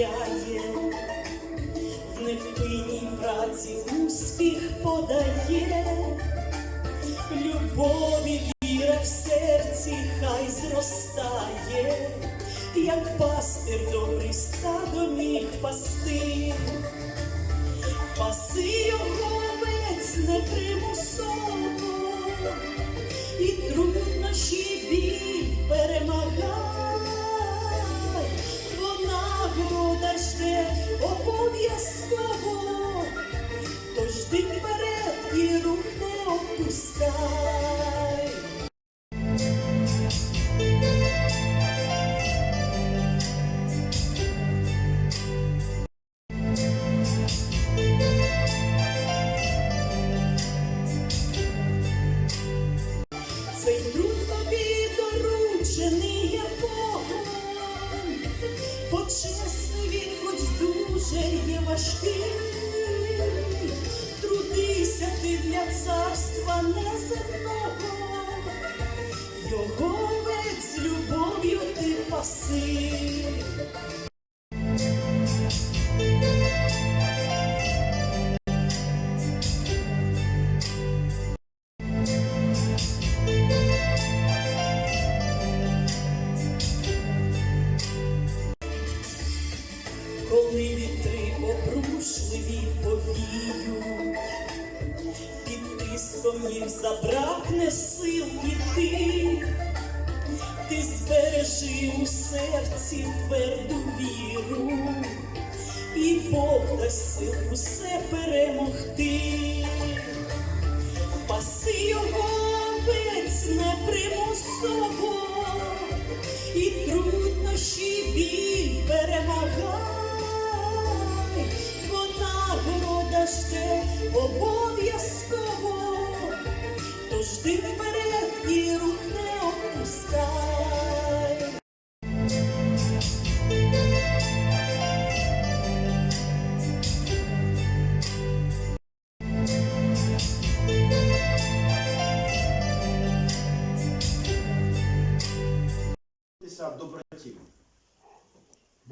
благословляє, Бог дасть сил усе перемогти. Паси його овець непримусово, і труднощі біль перемагай, бо нагорода жде обов'язково, тож ти вперед і рук не опускай.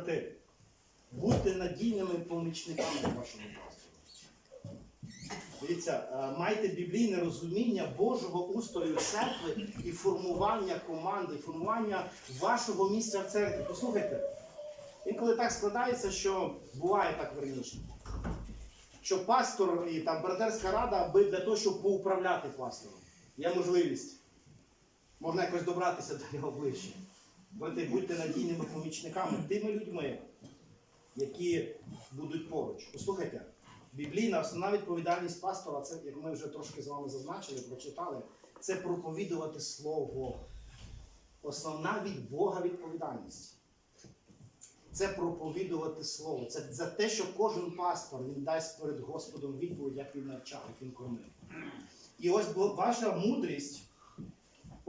Брати, будьте надійними помічниками вашого пастора. Дивіться, е, майте біблійне розуміння Божого устрою церкви і формування команди, формування вашого місця в церкві. Послухайте, інколи так складається, що буває так верніше. Що пастор і там братерська рада, аби для того, щоб поуправляти пастором. Є можливість. Можна якось добратися до нього ближче. Брати, будьте надійними помічниками, тими людьми, які будуть поруч. Послухайте, біблійна основна відповідальність пастора, це, як ми вже трошки з вами зазначили, прочитали, це проповідувати Слово. Основна від Бога відповідальність. Це проповідувати Слово. Це за те, що кожен пастор він дасть перед Господом відповідь, як він навчав, як він кормив. І ось ваша мудрість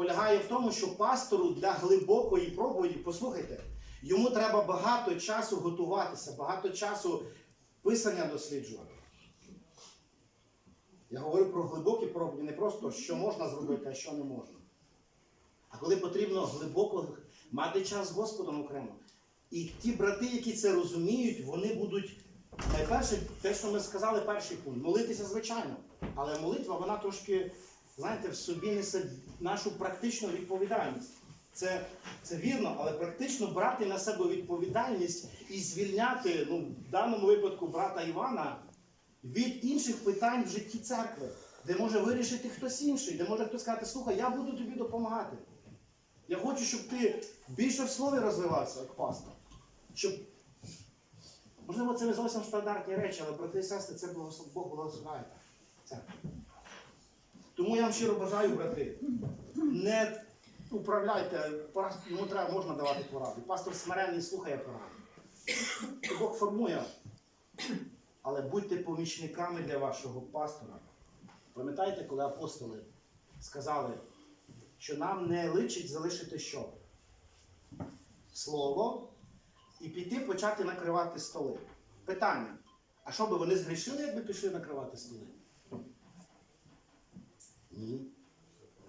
полягає в тому, що пастору для глибокої проповіді, послухайте, йому треба багато часу готуватися, багато часу Писання досліджувати. Я говорю про глибокі проповіді, не просто що можна зробити, а що не можна. А коли потрібно глибоко мати час з Господом окремо. І ті брати, які це розуміють, вони будуть найперше, те, що ми сказали, перший пункт, молитися звичайно. Але молитва, вона трошки, знаєте, в собі несе нашу практичну відповідальність. Це, це вірно, але практично брати на себе відповідальність і звільняти, ну, в даному випадку, брата Івана від інших питань в житті церкви, де може вирішити хтось інший, де може хтось сказати, слухай, я буду тобі допомагати. Я хочу, щоб ти більше в слові розвивався, як пастор. Щоб... Можливо, це не зовсім стандартні речі, але брати і сестри, це. Бог благословляє. Це. Тому я вам щиро бажаю, брати, не управляйте, йому треба можна давати поради. Пастор смиренний слухає поради. Бог формує. Але будьте помічниками для вашого пастора. Пам'ятаєте, коли апостоли сказали, що нам не личить залишити що? Слово і піти почати накривати столи. Питання: а що би вони згрішили, якби пішли накривати столи? Ні.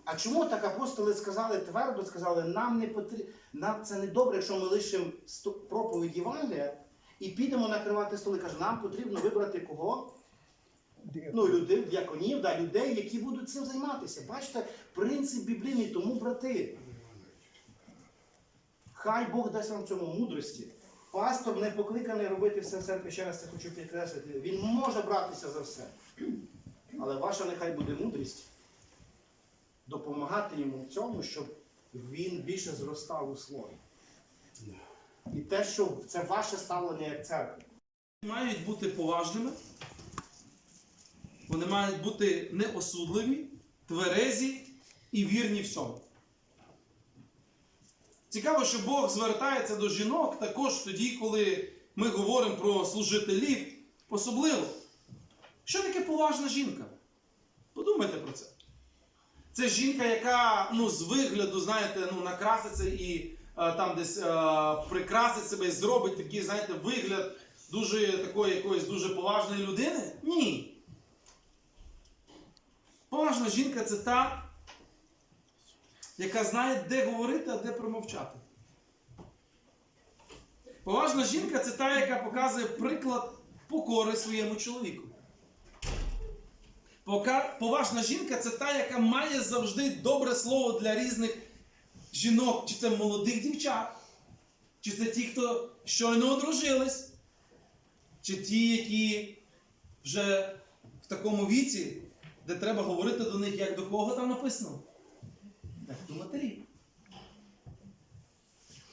А чому так апостоли сказали твердо, сказали, нам не потрібно, нам це не добре, якщо ми лишимо проповідь Євангелія і підемо накривати столи. Каже, нам потрібно вибрати кого? Ну, людей, діаконів, да, людей, які будуть цим займатися. Бачите, принцип біблійний, тому брати. Хай Бог дасть вам цьому мудрості. Пастор не покликаний робити все в церкві, ще раз це хочу підкреслити. Він може братися за все. Але ваша нехай буде мудрість допомагати йому в цьому, щоб він більше зростав у слові. І те, що це ваше ставлення як церкви. мають бути поважними, вони мають бути неосудливі, тверезі і вірні всьому. Цікаво, що Бог звертається до жінок також тоді, коли ми говоримо про служителів, особливо. Що таке поважна жінка? Подумайте про це. Це жінка, яка ну, з вигляду, знаєте, ну, накраситься і е, там десь е, прикрасить себе і зробить такий, знаєте, вигляд дуже такої якоїсь дуже поважної людини? Ні. Поважна жінка це та, яка знає, де говорити, а де промовчати. Поважна жінка це та, яка показує приклад покори своєму чоловіку. Пока- Поважна жінка це та, яка має завжди добре слово для різних жінок, чи це молодих дівчат, чи це ті, хто щойно одружились, чи ті, які вже в такому віці, де треба говорити до них, як до кого там написано? Як до матерів.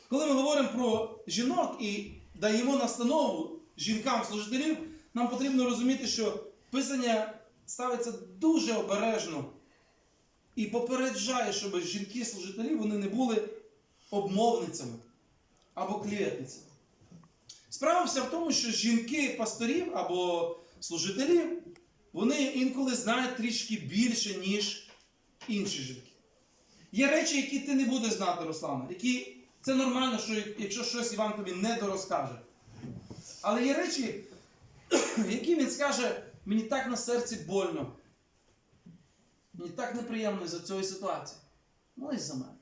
Коли ми говоримо про жінок і даємо настанову жінкам-служителів, нам потрібно розуміти, що писання ставиться дуже обережно і попереджає, щоб жінки-служителі вони не були обмовницями або клієтницями. Справа вся в тому, що жінки пасторів або служителів, вони інколи знають трішки більше, ніж інші жінки. Є речі, які ти не будеш знати, Руслана, які це нормально, що якщо щось Іван тобі не дорозкаже. Але є речі, які він скаже, мені так на серці больно. Мені так неприємно за цієї ситуації. Молись за мене.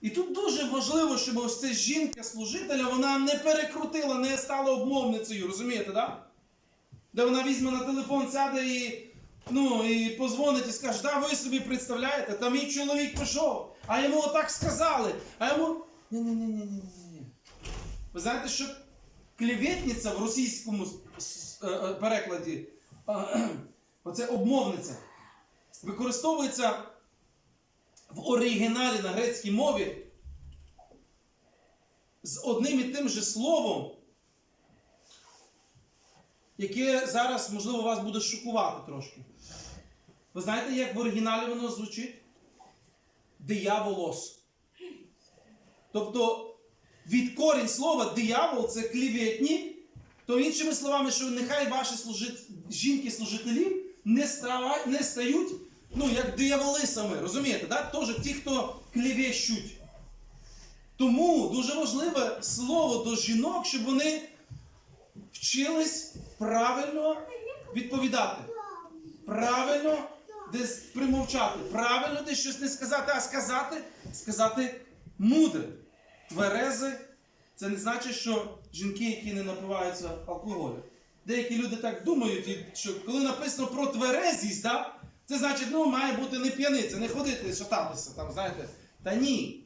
І тут дуже важливо, щоб ось ця жінка-служителя, вона не перекрутила, не стала обмовницею, розумієте, да? Де вона візьме на телефон, сяде і, ну, і позвонить і скаже, да, ви собі представляєте, та мій чоловік пішов, а йому отак сказали, а йому. Ні-ні-ні-ні-ні-ні. Ви знаєте, що клеветниця в російському перекладі, е, оце обмовниця, використовується в оригіналі на грецькій мові з одним і тим же словом, яке зараз, можливо, вас буде шокувати трошки. Ви знаєте, як в оригіналі воно звучить? Дияволос. Тобто від корінь слова диявол це клівєтні, то іншими словами, що нехай ваші служит... жінки-служителі не, става... не стають ну, як дияволисами, розумієте? Да? Тож ті, хто клівещуть. Тому дуже важливе слово до жінок, щоб вони вчились правильно відповідати. Правильно десь примовчати. Правильно десь щось не сказати, а сказати, сказати мудре. Тверези це не значить, що жінки, які не напиваються алкоголю. Деякі люди так думають, що коли написано про тверезість, да, це значить, ну, має бути не п'яниця, не ходити, шататися там, знаєте. Та ні.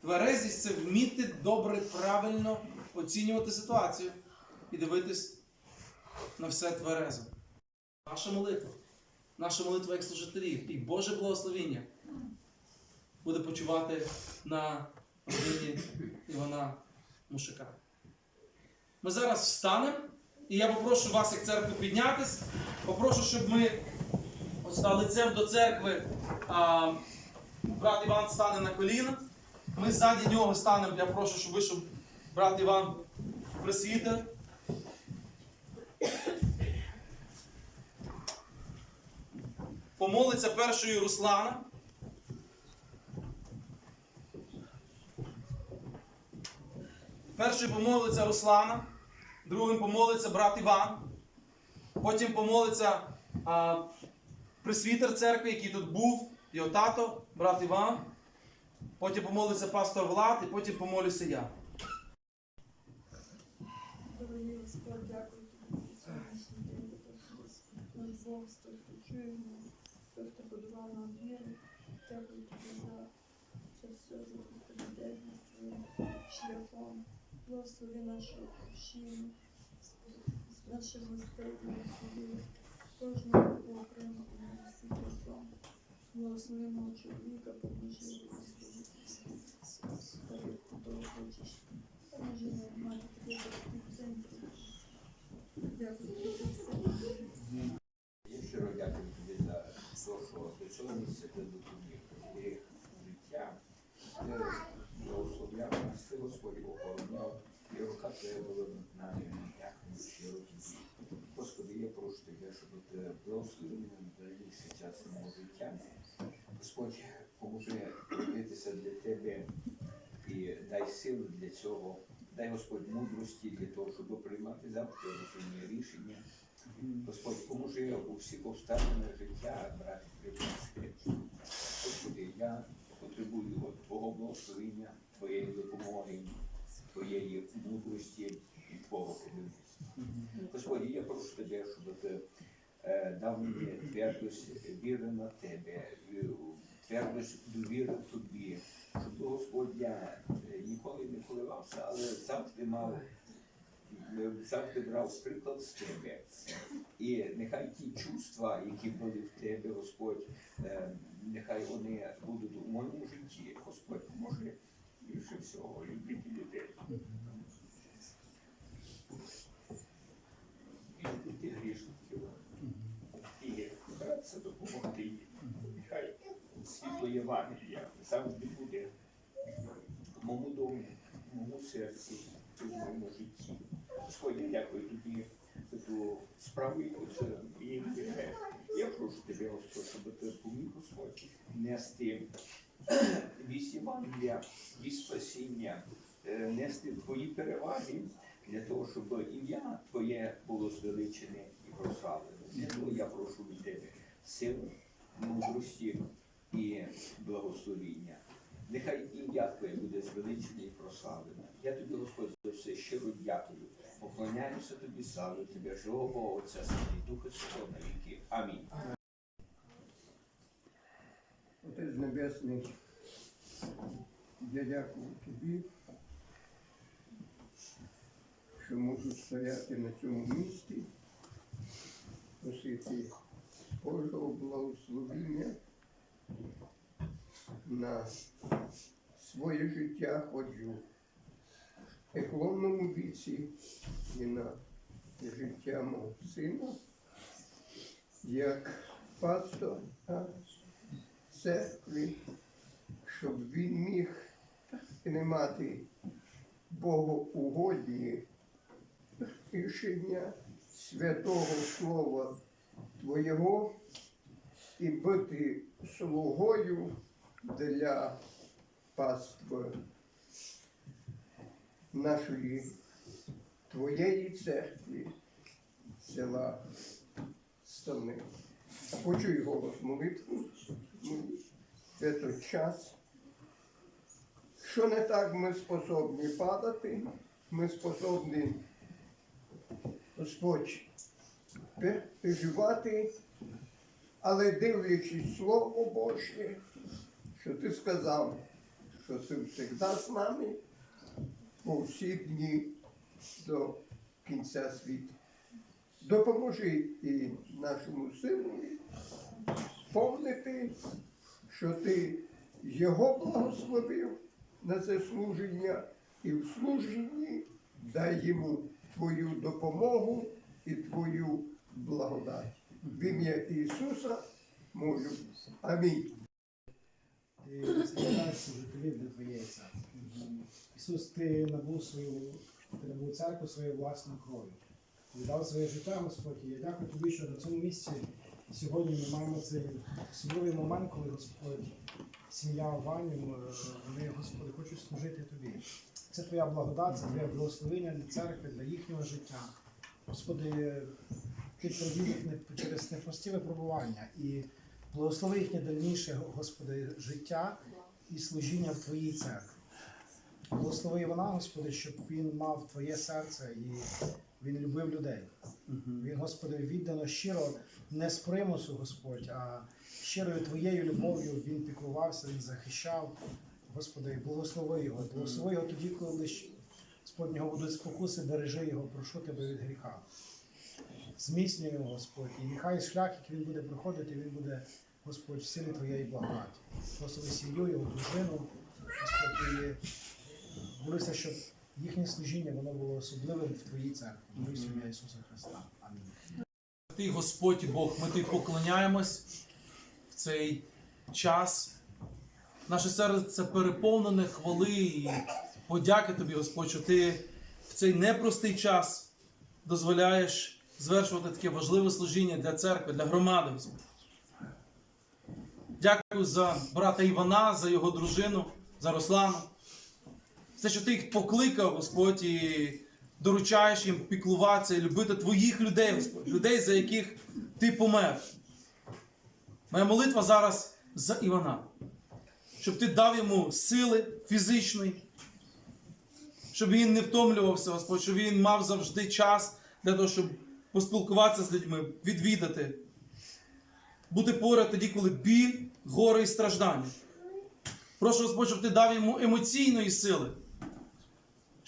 Тверезість це вміти добре, правильно оцінювати ситуацію і дивитись на все тверезо. Наша молитва, наша молитва як служителів і Боже благословіння буде почувати на родині Івана Мушика. Ми зараз встанемо, і я попрошу вас, як церкву, піднятись. Попрошу, щоб ми ось лицем до церкви. А, брат Іван стане на коліна. Ми ззаді нього станемо. Я прошу, щоб вийшов брат Іван присвітер. Помолиться першою Руслана. Першою помолиться Руслана, другим помолиться брат Іван, потім помолиться а, пресвітер церкви, який тут був, його тато, брат Іван. Потім помолиться пастор Влад, і потім помолюся я. Дорогий Господь, дякую тобі сьогоднішній день, за Бог, хто чуємо, той, хто. Дякую тобі за все, за відповідальність своїм шляхом. Благослови нашу общину, наших гостей, благослови кожного окремо і всіх разом. Благослови мого чоловіка, поможи йому так, як ти того хочеш. Поможи нам мати тебе в центрі. Дякую Була нами, дякую щиро. Господи, я прошу тебе, щоб ти благословив мене дальніший час мого життя. Господь, поможи робитися для тебе і дай сили для цього. Дай Господь мудрості для того, щоб приймати завжди розумні рішення. Господь, поможи у всіх обставинах життя, брати припинське. Господи, я потребую Твого благословення, Твоєї допомоги, Твоєї мудрості і Твого керівництва. Господи, я прошу Тебе, щоб Ти е, дав мені твердость віри на Тебе, твердость довіри Тобі, щоб Господь я е, ніколи не коливався, але завжди мав е, завжди брав приклад з тебе. І нехай ті чувства, які були в тебе, Господь, е, нехай вони будуть у моєму житті. Господь поможе більше всього любити людей. І любити грішників. І братися допомогти їм. Нехай світло Євангелія завжди буде в моєму домі, в моєму серці, в моєму житті. Господь, я дякую тобі за ту справу, яку це мені. Я прошу тебе, Господь, щоб ти поміг, Господь, нести вість Євангелія, вість спасіння, е, нести твої переваги для того, щоб ім'я Твоє було звеличене і прославлене. Для того я прошу від тебе сили, мудрості і благословіння. Нехай ім'я Твоє буде звеличене і прославлене. Я тобі, Господь, за все щиро дякую. Поклоняюся тобі, славлю тебе, живого Отця, і Духа Святого на віки. Амінь. Отець Небесний, я дякую тобі, що можу стояти на цьому місці, просити Божого благословіння на своє життя ходжу в преклонному віці і на життя мого сина, як пастор церкви, щоб він міг приймати богоугодні рішення святого Слова Твоєго і бути слугою для пастви нашої Твоєї церкви села Стани. Почуй голос молитви. Той час. Що не так ми способні падати, ми способні Господь переживати, але дивлячись Слово Боже, що ти сказав, що ти завжди з нами по всі дні до кінця світу. Допоможи і нашому синові помнити, що ти його благословив на це служення і в служенні дай йому твою допомогу і твою благодать. В ім'я Ісуса молю. Амінь. Ти складаєш служителів для твоєї церкви. Ісус, ти набув свою, ти набув церкву своєю власною кров'ю. Ти віддав своє життя, Господь, і я дякую тобі, що на цьому місці сьогодні ми маємо цей особливий момент, коли Господь, сім'я Ванів, вони, Господи, хочуть служити тобі. Це твоя благодать, це твоє благословення для церкви, для їхнього життя. Господи, ти провів їх через непрості випробування і благослови їхнє дальніше, Господи, життя і служіння в Твоїй церкві. Благослови вона, Господи, щоб він мав Твоє серце і він любив людей. Він, Господи, віддано щиро, не з примусу, Господь, а щирою Твоєю любов'ю він піклувався, він захищав. Господи, благослови його, благослови його тоді, коли Господь нього будуть спокуси, бережи його, прошу тебе від гріха. Зміцнюй його, Господь, і нехай шлях, який він буде проходити, він буде, Господь, в силі Твоєї благодаті. Благослови сім'ю, його дружину, Господь, і молюся, щоб їхнє служіння воно було особливим в Твоїй церкві. Молюся ім'я Ісуса Христа. Амінь. Ти, Господь Бог, ми тобі поклоняємось в цей час. Наше серце переповнене хвали і подяки тобі, Господь, що ти в цей непростий час дозволяєш звершувати таке важливе служіння для церкви, для громади. Господь. Дякую за брата Івана, за його дружину, за Руслану. Те, що ти їх покликав, Господь, і доручаєш їм піклуватися і любити твоїх людей, Господь, людей, за яких ти помер. Моя молитва зараз за Івана, щоб ти дав йому сили фізичної, щоб він не втомлювався, Господь, щоб він мав завжди час для того, щоб поспілкуватися з людьми, відвідати, бути поряд тоді, коли біль, горе і страждання. Прошу, Господь, щоб ти дав йому емоційної сили,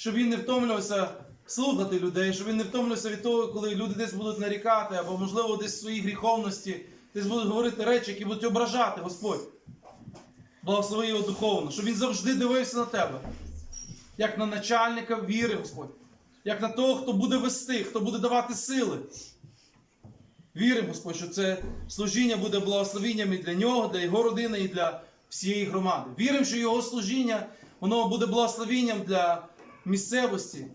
щоб він не втомлювався слухати людей, щоб він не втомлювався від того, коли люди десь будуть нарікати, або, можливо, десь в своїй гріховності, десь будуть говорити речі, які будуть ображати, Господь. Благослови його духовно, щоб він завжди дивився на тебе, як на начальника віри, Господь, як на того, хто буде вести, хто буде давати сили. Віримо, Господь, що це служіння буде благословенням і для нього, для його родини і для всієї громади. Віримо, що його служіння воно буде благословенням для місцевості,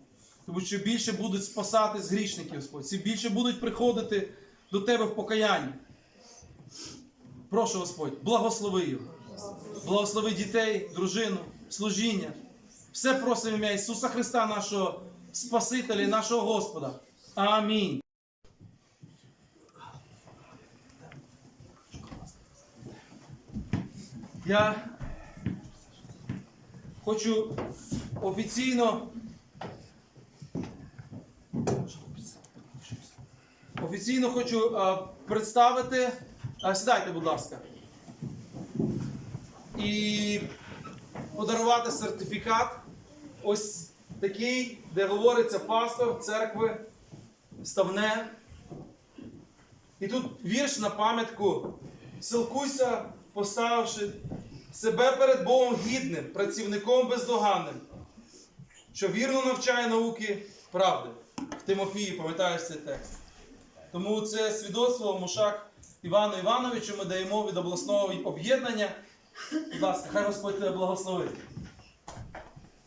тому що більше будуть спасати з грішників, Господь, всі більше будуть приходити до Тебе в покаянні. Прошу, Господь, благослови його. Благослови дітей, дружину, служіння. Все просимо ім'я Ісуса Христа, нашого Спасителя і нашого Господа. Амінь. Я хочу офіційно. Офіційно хочу е, представити. е, сідайте, будь ласка. І подарувати сертифікат. Ось такий, де говориться пастор церкви Ставне. І тут вірш на пам'ятку. Силкуйся, поставивши себе перед Богом гідним, працівником бездоганним, що вірно навчає науки правди. В Тимофії, пам'ятаєш цей текст. Тому це свідоцтво Мушак Івану Івановичу ми даємо від обласного об'єднання. Будь ласка, хай Господь тебе благословить.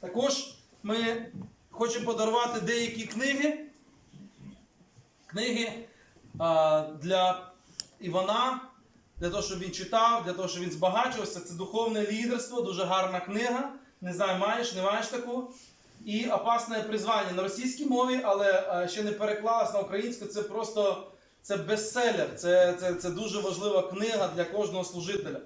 Також ми хочемо подарувати деякі книги. Книги а, для Івана, для того, щоб він читав, для того, щоб він збагачувався. Це духовне лідерство, дуже гарна книга. Не знаю, маєш, не маєш таку. і опасне призвання на російській мові, але е, ще не переклалась на українську. Це просто це бестселер, це, це, це дуже важлива книга для кожного служителя.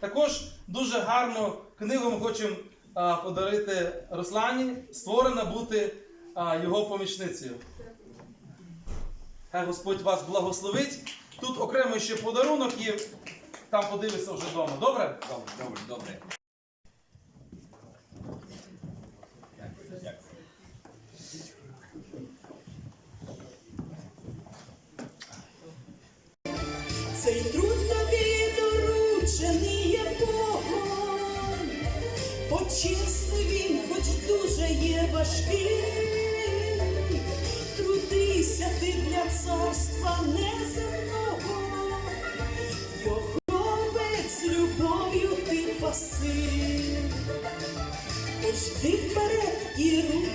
Також дуже гарну книгу ми хочемо а, подарити Руслані, створена бути а, його помічницею. Хай Господь вас благословить. Тут окремо ще подарунок є, там подивишся вже вдома. Добре? Добре, добре, добре. Цей труд тобі доручений є Богом, почесний він, хоч дуже є важкий. Трудися ти для царства неземного, ти паси. Тож ти вперед і рук